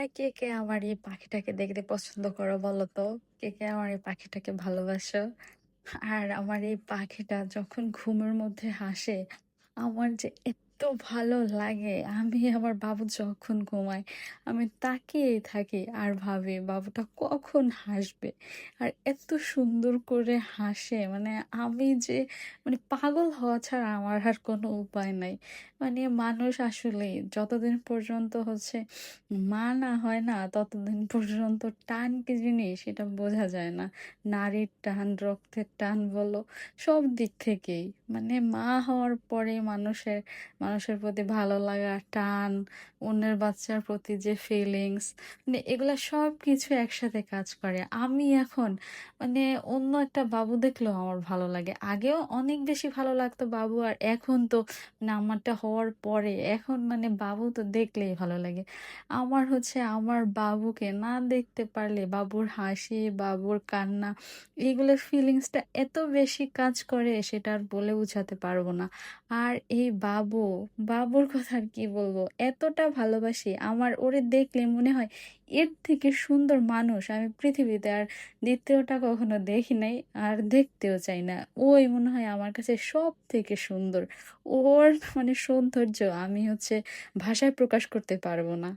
তোমরা কে, কে আমার এই পাখিটাকে দেখতে পছন্দ করো বলো তো? কে, কে আমার এই পাখিটাকে ভালোবাসো? আর আমার এই পাখিটা যখন ঘুমের মধ্যে হাসে, আমার যে এত্ত ভালো লাগে! আমি আমার বাবু যখন ঘুমায়, আমি তাকিয়েই থাকি আর ভাবি বাবুটা কখন হাসবে? আর এত সুন্দর করে হাসে মানে আমি যে মানে পাগল হওয়া ছাড়া আমার আর কোনো উপায় নাই। মানে মানুষ আসলেই যতদিন পর্যন্ত হচ্ছে মা না হয় না, ততদিন পর্যন্ত টান কি জিনিস সেটা বোঝা যায় না। নারীর টান, রক্তের টান বলো, সব দিক থেকেই। মানে মা হওয়ার পরে মানুষের মানুষের প্রতি ভালো লাগা, টান, অন্যের বাচ্চার প্রতি যে ফিলিংস মানে এগুলো সব কিছু একসাথে কাজ করে। আমি এখন মানে অন্য একটা বাবু দেখলেও আমার ভালো লাগে। আগেও অনেক বেশি ভালো লাগতো বাবু আর এখন তো মানে আমারটা হওয়ার পরে এখন মানে বাবু তো দেখলেই ভালো লাগে। আমার হচ্ছে আমার বাবুকে না দেখতে পারলে বাবুর হাসি, বাবুর কান্না এগুলোর ফিলিংসটা এত বেশি কাজ করে সেটা আর বলে বোঝাতে পারব না। আর এই বাবু, বাবুর কথা আর কি বলব? এতটা ভালোবাসি আমার ওরে দেখলে মনে হয় এর থেকে সুন্দর মানুষ আমি পৃথিবীতে আর দ্বিতীয়টা কখনো দেখি নাই, আর দেখতেও চাই না। ওই মনে হয় আমার কাছে সব থেকে সুন্দর। ওর মানে সৌন্দর্য আমি হচ্ছে ভাষায় প্রকাশ করতে পারব না।